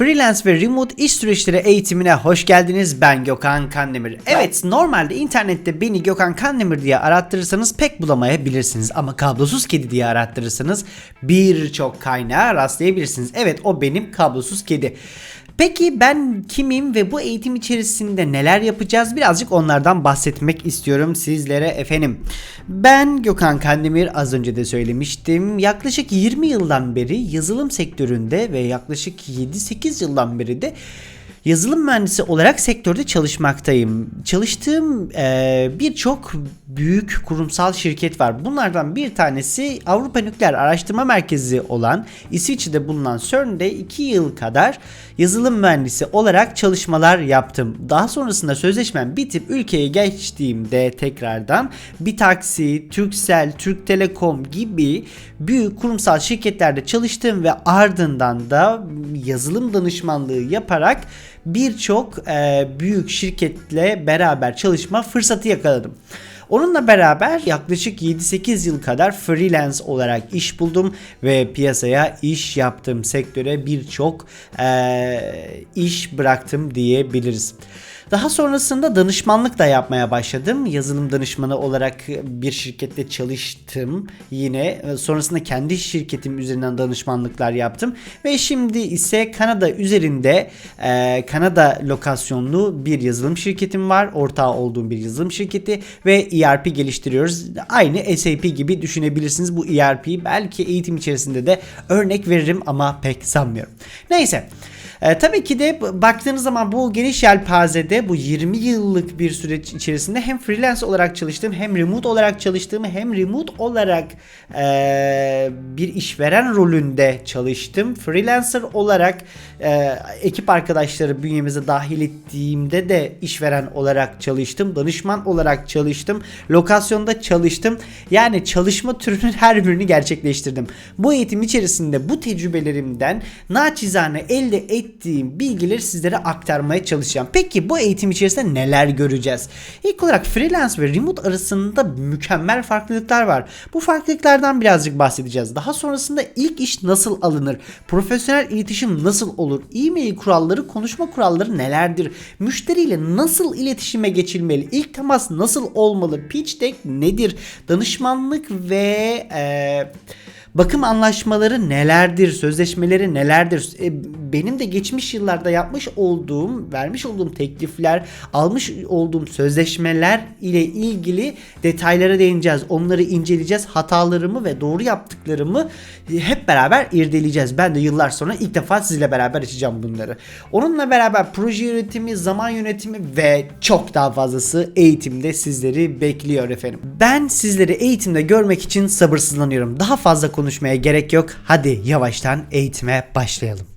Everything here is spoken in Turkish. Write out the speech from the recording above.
Freelance ve remote iş süreçleri eğitimine hoş geldiniz. Ben Gökhan Kandemir. Evet, normalde internette beni Gökhan Kandemir diye arattırırsanız pek bulamayabilirsiniz. Ama kablosuz kedi diye arattırırsanız birçok kaynağa rastlayabilirsiniz. Evet, o benim kablosuz kedi. Peki ben kimim ve bu eğitim içerisinde neler yapacağız? Birazcık onlardan bahsetmek istiyorum sizlere efendim. Ben Gökhan Kandemir az önce de söylemiştim. Yaklaşık 20 yıldan beri yazılım sektöründe ve yaklaşık 7-8 yıldan beri de yazılım mühendisi olarak sektörde çalışmaktayım. Çalıştığım e, birçok büyük kurumsal şirket var. Bunlardan bir tanesi Avrupa Nükleer Araştırma Merkezi olan İsviçre'de bulunan CERN'de 2 yıl kadar yazılım mühendisi olarak çalışmalar yaptım. Daha sonrasında sözleşmem bitip ülkeye geçtiğimde tekrardan bir taksi, Turkcell, Türk Telekom gibi büyük kurumsal şirketlerde çalıştım ve ardından da yazılım danışmanlığı yaparak birçok e, büyük şirketle beraber çalışma fırsatı yakaladım. Onunla beraber yaklaşık 7-8 yıl kadar freelance olarak iş buldum ve piyasaya iş yaptım. Sektöre birçok e, iş bıraktım diyebiliriz. Daha sonrasında danışmanlık da yapmaya başladım. Yazılım danışmanı olarak bir şirkette çalıştım. Yine sonrasında kendi şirketim üzerinden danışmanlıklar yaptım. Ve şimdi ise Kanada üzerinde e, Kanada lokasyonlu bir yazılım şirketim var. Ortağı olduğum bir yazılım şirketi ve ERP geliştiriyoruz. Aynı SAP gibi düşünebilirsiniz. Bu ERP'yi belki eğitim içerisinde de örnek veririm ama pek sanmıyorum. Neyse. E, tabii ki de baktığınız zaman bu geniş yelpazede bu 20 yıllık bir süreç içerisinde hem freelance olarak çalıştığım hem remote olarak çalıştığım hem remote olarak e, bir işveren rolünde çalıştım. Freelancer olarak e, ekip arkadaşları bünyemize dahil ettiğimde de işveren olarak çalıştım. Danışman olarak çalıştım. Lokasyonda çalıştım. Yani çalışma türünün her birini gerçekleştirdim. Bu eğitim içerisinde bu tecrübelerimden naçizane elde et ettiğim bilgileri sizlere aktarmaya çalışacağım. Peki bu eğitim içerisinde neler göreceğiz? İlk olarak freelance ve remote arasında mükemmel farklılıklar var. Bu farklılıklardan birazcık bahsedeceğiz. Daha sonrasında ilk iş nasıl alınır? Profesyonel iletişim nasıl olur? E-mail kuralları, konuşma kuralları nelerdir? Müşteriyle nasıl iletişime geçilmeli? İlk temas nasıl olmalı? Pitch deck nedir? Danışmanlık ve eee Bakım anlaşmaları nelerdir? Sözleşmeleri nelerdir? E, benim de geçmiş yıllarda yapmış olduğum, vermiş olduğum teklifler, almış olduğum sözleşmeler ile ilgili detaylara değineceğiz. Onları inceleyeceğiz. Hatalarımı ve doğru yaptıklarımı hep beraber irdeleyeceğiz. Ben de yıllar sonra ilk defa sizle beraber açacağım bunları. Onunla beraber proje yönetimi, zaman yönetimi ve çok daha fazlası eğitimde sizleri bekliyor efendim. Ben sizleri eğitimde görmek için sabırsızlanıyorum. Daha fazla konuşmaya gerek yok. Hadi yavaştan eğitime başlayalım.